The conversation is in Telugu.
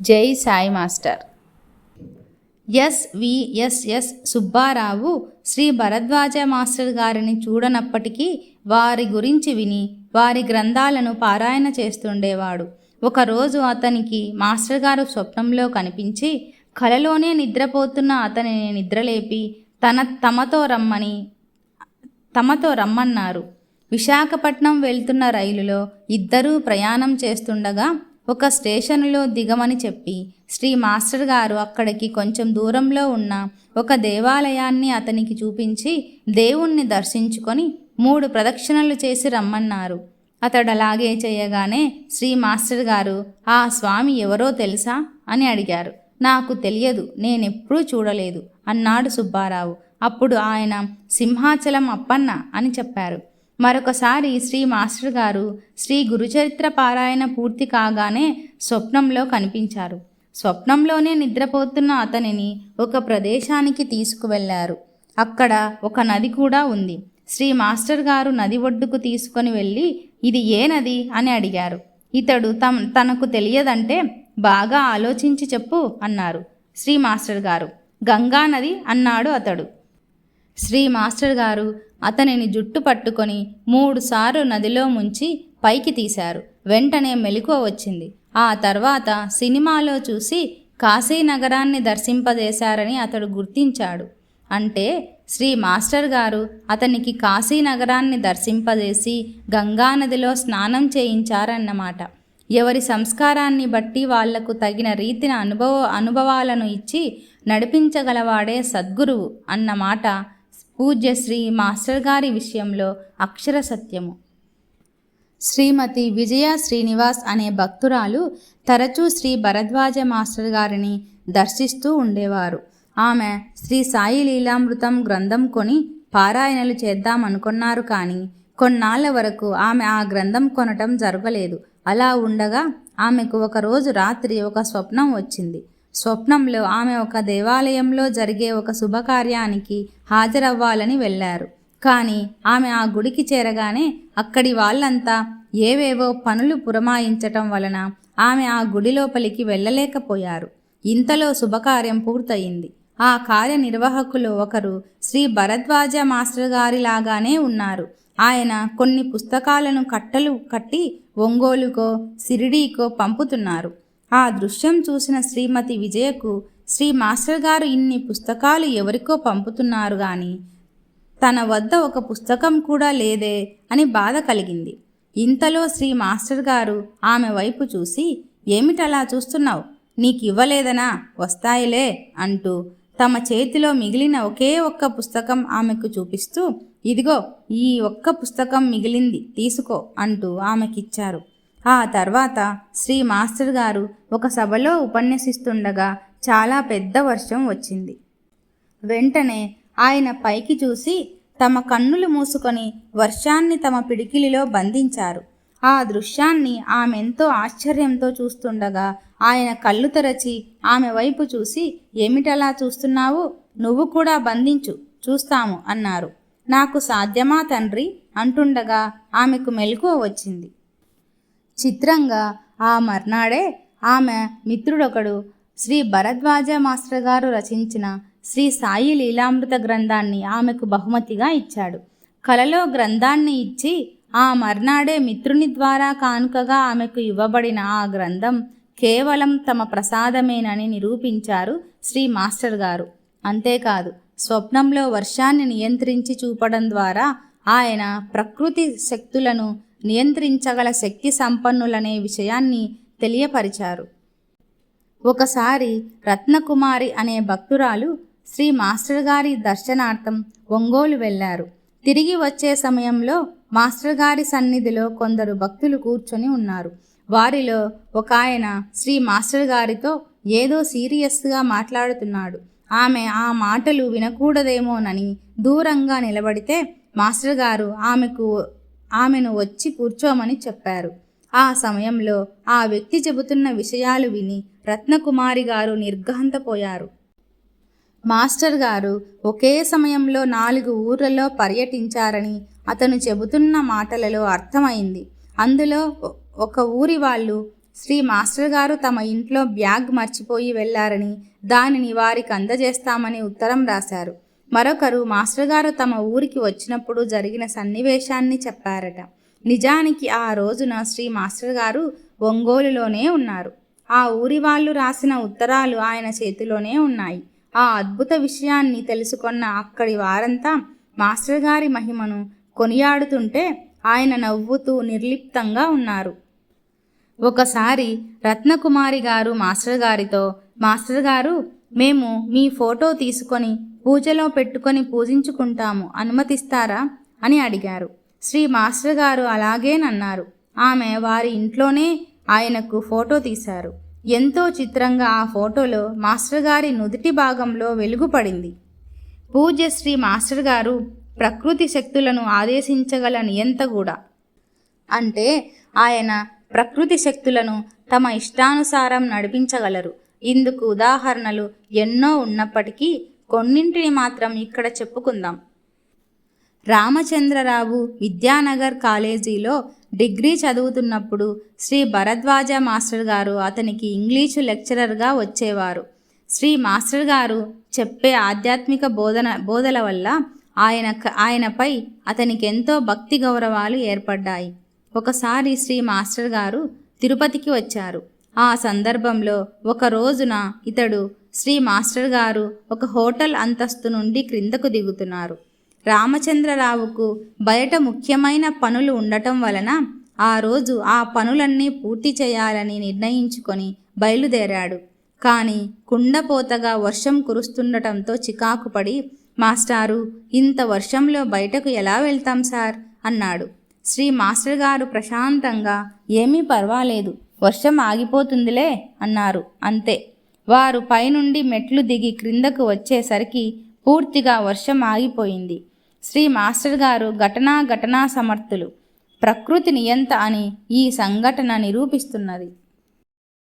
Jai Sai master. SVSS Subbarao Shri Bharadwaja master గారిని చూడనప్పటికీ వారి గురించి విని వారి గ్రంథాలను పారాయణ చేస్తుండేవాడు. ఒకరోజు అతనికి మాస్టర్ గారు స్వప్నంలో కనిపించి కలలోనే నిద్రపోతున్న అతనిని నిద్రలేపి తన తమతో రమ్మని తమతో రమ్మన్నారు. విశాఖపట్నం వెళ్తున్న రైలులో ఇద్దరూ ప్రయాణం చేస్తుండగా ఒక స్టేషన్లో దిగమని చెప్పి శ్రీ మాస్టర్ గారు అక్కడికి కొంచెం దూరంలో ఉన్న ఒక దేవాలయాన్ని అతనికి చూపించి దేవుణ్ణి దర్శించుకొని మూడు ప్రదక్షిణలు చేసి రమ్మన్నారు. అతడు అలాగే చేయగానే శ్రీ మాస్టర్ గారు ఆ స్వామి ఎవరో తెలుసా? అని అడిగారు. నాకు తెలియదు నేనెప్పుడూ చూడలేదు అన్నాడు సుబ్బారావు. అప్పుడు ఆయన సింహాచలం అప్పన్న అని చెప్పారు. మరొకసారి శ్రీ మాస్టర్ గారు శ్రీ గురుచరిత్ర పారాయణ పూర్తి కాగానే స్వప్నంలో కనిపించారు. స్వప్నంలోనే నిద్రపోతున్న అతనిని ఒక ప్రదేశానికి తీసుకువెళ్ళారు. అక్కడ ఒక నది కూడా ఉంది. శ్రీ మాస్టర్ గారు నది ఒడ్డుకు తీసుకొని వెళ్ళి ఇది ఏ నది? అని అడిగారు. ఇతడు తమ తనకు తెలియదంటే బాగా ఆలోచించి చెప్పు అన్నారు శ్రీ మాస్టర్ గారు. గంగా నది అన్నాడు అతడు. శ్రీ మాస్టర్ గారు అతనిని జుట్టు పట్టుకొని మూడుసార్లు నదిలో ముంచి పైకి తీశారు. వెంటనే మెలకువ వచ్చింది. ఆ తర్వాత సినిమాలో చూసి కాశీ నగరాన్ని దర్శింపజేశారని అతడు గుర్తించాడు. అంటే శ్రీ మాస్టర్ గారు అతనికి కాశీ నగరాన్ని దర్శింపజేసి గంగానదిలో స్నానం చేయించారన్నమాట. ఎవరి సంస్కారాన్ని బట్టి వాళ్ళకు తగిన రీతిన అనుభవ అనుభవాలను ఇచ్చి నడిపించగలవాడే సద్గురువు అన్నమాట పూజ్యశ్రీ మాస్టర్ గారి విషయంలో అక్షర సత్యము. శ్రీమతి విజయ శ్రీనివాస్ అనే భక్తురాలు తరచూ శ్రీ భరద్వాజ మాస్టర్ గారిని దర్శిస్తూ ఉండేవారు. ఆమె శ్రీ సాయి లీలామృతం గ్రంథం కొని పారాయణలు చేద్దామనుకున్నారు కానీ కొన్నాళ్ళ వరకు ఆమె ఆ గ్రంథం కొనటం జరగలేదు. అలా ఉండగా ఆమెకు ఒకరోజు రాత్రి ఒక స్వప్నం వచ్చింది. స్వప్నంలో ఆమె ఒక దేవాలయంలో జరిగే ఒక శుభకార్యానికి హాజరవ్వాలని వెళ్ళారు. కానీ ఆమె ఆ గుడికి చేరగానే అక్కడి వాళ్ళంతా ఏవేవో పనులు పురమాయించటం వలన ఆమె ఆ గుడి లోపలికి వెళ్ళలేకపోయారు. ఇంతలో శుభకార్యం పూర్తయింది. ఆ కార్యనిర్వాహకులు ఒకరు శ్రీ భరద్వాజ మాస్టర్ గారిలాగానే ఉన్నారు. ఆయన కొన్ని పుస్తకాలను కట్టలు కట్టి ఒంగోలుకో సిరిడీకో పంపుతున్నారు. ఆ దృశ్యం చూసిన శ్రీమతి విజయకు శ్రీ మాస్టర్ గారు ఇన్ని పుస్తకాలు ఎవరికో పంపుతున్నారు గాని తన వద్ద ఒక పుస్తకం కూడా లేదే అని బాధ కలిగింది. ఇంతలో శ్రీ మాస్టర్ గారు ఆమె వైపు చూసి ఏమిటలా చూస్తున్నావు? నీకు ఇవ్వలేదనా వస్తాయిలే అంటూ తమ చేతిలో మిగిలిన ఒకే ఒక్క పుస్తకం ఆమెకు చూపిస్తూ ఇదిగో ఈ ఒక్క పుస్తకం మిగిలింది తీసుకో అంటూ ఆమెకిచ్చారు. ఆ తర్వాత శ్రీ మాస్టర్ గారు ఒక సభలో ఉపన్యసిస్తుండగా చాలా పెద్ద వర్షం వచ్చింది. వెంటనే ఆయన పైకి చూసి తమ కన్నులు మూసుకొని వర్షాన్ని తమ పిడికిలిలో బంధించారు. ఆ దృశ్యాన్ని ఆమెంతో ఆశ్చర్యంతో చూస్తుండగా ఆయన కళ్ళు తెరచి ఆమె వైపు చూసి ఏమిటలా చూస్తున్నావు? నువ్వు కూడా బంధించు చూస్తాము అన్నారు. నాకు సాధ్యమా తండ్రి? అంటుండగా ఆమెకు మెలకువ వచ్చింది. చిత్రంగా ఆ మర్నాడే ఆమె మిత్రుడొకడు శ్రీ భరద్వాజ మాస్టర్ గారు రచించిన శ్రీ సాయి లీలామృత గ్రంథాన్ని ఆమెకు బహుమతిగా ఇచ్చాడు. కలలో గ్రంథాన్ని ఇచ్చి ఆ మర్నాడే మిత్రుని ద్వారా కానుకగా ఆమెకు ఇవ్వబడిన ఆ గ్రంథం కేవలం తమ ప్రసాదమేనని నిరూపించారు శ్రీ మాస్టర్ గారు. అంతేకాదు స్వప్నంలో వర్షాన్ని నియంత్రించి చూపడం ద్వారా ఆయన ప్రకృతి శక్తులను నియంత్రించగల శక్తి సంపన్నులనే విషయాన్ని తెలియపరిచారు. ఒకసారి రత్నకుమారి అనే భక్తురాలు శ్రీ మాస్టర్ గారి దర్శనార్థం ఒంగోలు వెళ్ళారు. తిరిగి వచ్చే సమయంలో మాస్టర్ గారి సన్నిధిలో కొందరు భక్తులు కూర్చొని ఉన్నారు. వారిలో ఒక ఆయన శ్రీ మాస్టర్ గారితో ఏదో సీరియస్గా మాట్లాడుతున్నాడు. ఆమె ఆ మాటలు వినకూడదేమోనని దూరంగా నిలబడితే మాస్టర్ గారు ఆమెకు ఆమెను వచ్చి కూర్చోమని చెప్పారు. ఆ సమయంలో ఆ వ్యక్తి చెబుతున్న విషయాలు విని రత్నకుమారి గారు నిర్ఘాంతపోయారు. మాస్టర్ గారు ఒకే సమయంలో నాలుగు ఊర్లలో పర్యటించారని అతను చెబుతున్న మాటలలో అర్థమైంది. అందులో ఒక ఊరి వాళ్ళు శ్రీ మాస్టర్ గారు తమ ఇంట్లో బ్యాగ్ మర్చిపోయి వెళ్ళారని దానిని వారికి అందజేస్తామని ఉత్తరం రాశారు. మరొకరు మాస్టర్ గారు తమ ఊరికి వచ్చినప్పుడు జరిగిన సన్నివేశాన్ని చెప్పారట. నిజానికి ఆ రోజున శ్రీ మాస్టర్ గారు ఒంగోలులోనే ఉన్నారు. ఆ ఊరి వాళ్ళు రాసిన ఉత్తరాలు ఆయన చేతిలోనే ఉన్నాయి. ఆ అద్భుత విషయాన్ని తెలుసుకున్న అక్కడి వారంతా మాస్టర్ గారి మహిమను కొనియాడుతుంటే ఆయన నవ్వుతూ నిర్లిప్తంగా ఉన్నారు. ఒకసారి రత్నకుమారి గారు మాస్టర్ గారితో మాస్టర్ గారు మేము మీ ఫోటో తీసుకొని పూజలో పెట్టుకొని పూజించుకుంటాము అనుమతిస్తారా? అని అడిగారు. శ్రీ మాస్టర్ గారు అలాగేనన్నారు ఆమె వారి ఇంట్లోనే ఆయనకు ఫోటో తీశారు. ఎంతో చిత్రంగా ఆ ఫోటోలో మాస్టర్ గారి నుదుటి భాగంలో వెలుగుపడింది పూజ పూజ్య శ్రీ మాస్టర్ గారు ప్రకృతి శక్తులను ఆదేశించగల నియంత కూడా. అంటే ఆయన ప్రకృతి శక్తులను తమ ఇష్టానుసారం నడిపించగలరు. ఇందుకు ఉదాహరణలు ఎన్నో ఉన్నప్పటికీ కొన్నింటిని మాత్రం ఇక్కడ చెప్పుకుందాం. రామచంద్రరావు విద్యానగర్ కాలేజీలో డిగ్రీ చదువుతున్నప్పుడు శ్రీ భరద్వాజ మాస్టర్ గారు అతనికి ఇంగ్లీషు లెక్చరర్గా వచ్చేవారు. శ్రీ మాస్టర్ గారు చెప్పే ఆధ్యాత్మిక బోధన బోధల వల్ల ఆయన ఆయనపై అతనికి ఎంతో భక్తి గౌరవాలు ఏర్పడ్డాయి. ఒకసారి శ్రీ మాస్టర్ గారు తిరుపతికి వచ్చారు. ఆ సందర్భంలో ఒక రోజున ఇతడు శ్రీ మాస్టర్ గారు ఒక హోటల్ అంతస్తు నుండి క్రిందకు దిగుతున్నారు. రామచంద్రరావుకు బయట ముఖ్యమైన పనులు ఉండటం వలన ఆ రోజు ఆ పనులన్నీ పూర్తి చేయాలని నిర్ణయించుకొని బయలుదేరాడు. కానీ కుండపోతగా వర్షం కురుస్తుండటంతో చికాకు పడి మాస్టారు ఇంత వర్షంలో బయటకు ఎలా వెళ్తాం సార్? అన్నాడు. శ్రీ మాస్టర్ గారు ప్రశాంతంగా ఏమీ పర్వాలేదు వర్షం ఆగిపోతుందిలే అన్నారు. అంతే. వారు పైనుండి మెట్లు దిగి క్రిందకు వచ్చేసరికి పూర్తిగా వర్షం ఆగిపోయింది. శ్రీ మాస్టర్ గారు ఘటనా ఘటనా సమర్థులు. ప్రకృతి నియంత అని ఈ సంఘటన నిరూపిస్తున్నది.